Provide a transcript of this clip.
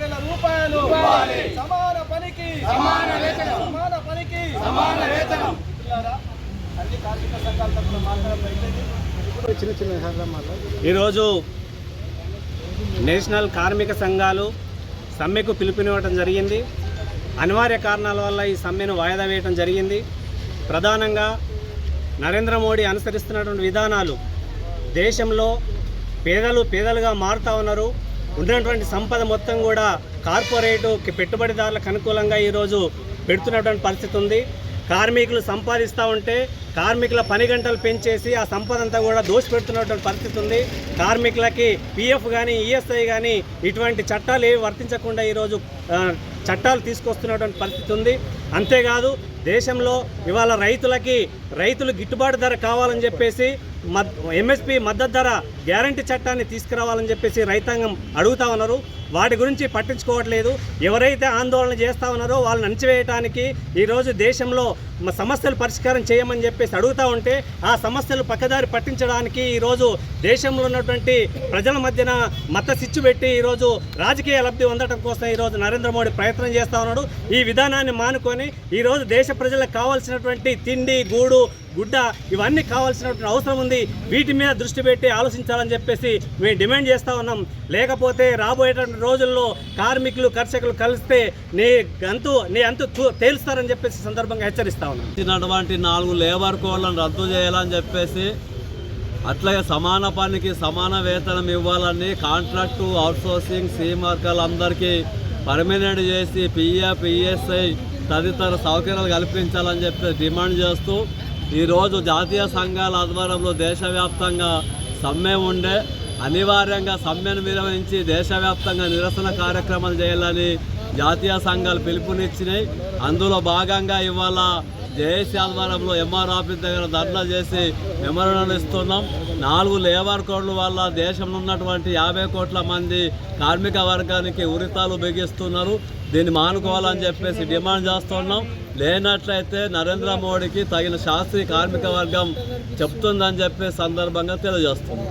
వేల రూపాయలు. సమాన పనికి. సమాన వేతనం. సమాన పనికి. సమాన వేతనం. మిత్రులారా, అన్ని కార్మిక సంఘాల తరఫున మాట్లాడబోయేది చిన్న చిన్న ఈరోజు నేషనల్ కార్మిక సంఘాలు సమ్మెకు పిలుపునివ్వడం జరిగింది. అనివార్య కారణాల వల్ల ఈ సమ్మెను వాయిదా వేయడం జరిగింది. ప్రధానంగా నరేంద్ర మోడీ అనుసరిస్తున్నటువంటి విధానాలు దేశంలో పేదలు పేదలుగా మారుతా ఉన్నారు. ఉన్నటువంటి సంపద మొత్తం కూడా కార్పొరేటు పెట్టుబడిదారులకు అనుకూలంగా ఈరోజు పెడుతున్నటువంటి పరిస్థితి ఉంది. కార్మికులు సంపాదిస్తూ ఉంటే కార్మికుల పని గంటలు పెంచేసి ఆ సంపద అంతా కూడా దోషపెడుతున్నటువంటి పరిస్థితి ఉంది. కార్మికులకి పిఎఫ్ కానీ ఈఎస్ఐ కానీ ఇటువంటి చట్టాలు ఏవి వర్తించకుండా ఈరోజు చట్టాలు తీసుకొస్తున్నటువంటి పరిస్థితి ఉంది. అంతేకాదు దేశంలో ఇవాళ రైతులకి రైతులు గిట్టుబాటు ధర కావాలని చెప్పేసి మద్ ఎంఎస్పి మద్దతు ధర గ్యారంటీ చట్టాన్ని తీసుకురావాలని చెప్పేసి రైతాంగం అడుగుతా ఉన్నారు. వాటి గురించి పట్టించుకోవట్లేదు. ఎవరైతే ఆందోళన చేస్తూ ఉన్నారో వాళ్ళని అణచివేయటానికి ఈరోజు దేశంలో సమస్యలు పరిష్కారం చేయమని చెప్పేసి అడుగుతూ ఉంటే ఆ సమస్యలు పక్కదారి పట్టించడానికి ఈరోజు దేశంలో ఉన్నటువంటి ప్రజల మధ్యన మత సిచ్చు పెట్టి ఈరోజు రాజకీయ లబ్ధి పొందడం కోసం ఈరోజు నరేంద్ర మోడీ ప్రయత్నం చేస్తూ ఉన్నాడు. ఈ విధానాన్ని మానుకొని ఈరోజు దేశ ప్రజలకు కావాల్సినటువంటి తిండి గూడు గుడ్డ ఇవన్నీ కావాల్సినటువంటి అవసరం ఉంది. వీటి మీద దృష్టి పెట్టి ఆలోచించాలి. ఆలోచించాలని చెప్పేసి మేము డిమాండ్ చేస్తూ ఉన్నాం. లేకపోతే రాబోయేటువంటి రోజుల్లో కార్మికులు కర్షకులు కలిస్తే నీ అంతు నీ అంతు తేలుస్తారని చెప్పేసి సందర్భంగా హెచ్చరిస్తా ఉన్నాం. ఇచ్చినటువంటి నాలుగు లేబర్ కోడ్లను రద్దు చేయాలని చెప్పేసి అట్లాగే సమాన పనికి సమాన వేతనం ఇవ్వాలని కాంట్రాక్టు అవుట్సోర్సింగ్ సీమార్కలు అందరికీ పర్మనెంట్ చేసి పిఎఫ్ పిఎస్ఐ తదితర సౌకర్యాలు కల్పించాలని చెప్పి డిమాండ్ చేస్తూ ఈరోజు జాతీయ సంఘాల ఆధ్వర్యంలో దేశవ్యాప్తంగా సమ్మె ఉండే అనివార్యంగా సమ్మెను విరమించి దేశవ్యాప్తంగా నిరసన కార్యక్రమాలు చేయాలని జాతీయ సంఘాలు పిలుపునిచ్చినాయి. అందులో భాగంగా ఇవాళ జేఏసీ ఆధ్వర్యంలో ఎంఆర్ ఆఫీస్ దగ్గర ధర్నా చేసి మెమరణం ఇస్తున్నాం. నాలుగు లేబర్ కోడ్ల వల్ల దేశంలో ఉన్నటువంటి యాభై కోట్ల మంది కార్మిక వర్గానికి ఉరితాలు బిగిస్తున్నారు. దీన్ని మానుకోవాలని చెప్పేసి డిమాండ్ చేస్తున్నాం. లేనట్లయితే నరేంద్ర మోడీకి తగిన శాస్త్రీయ కార్మిక వర్గం చెప్తుందని చెప్పే సందర్భంగా తెలియజేస్తుంది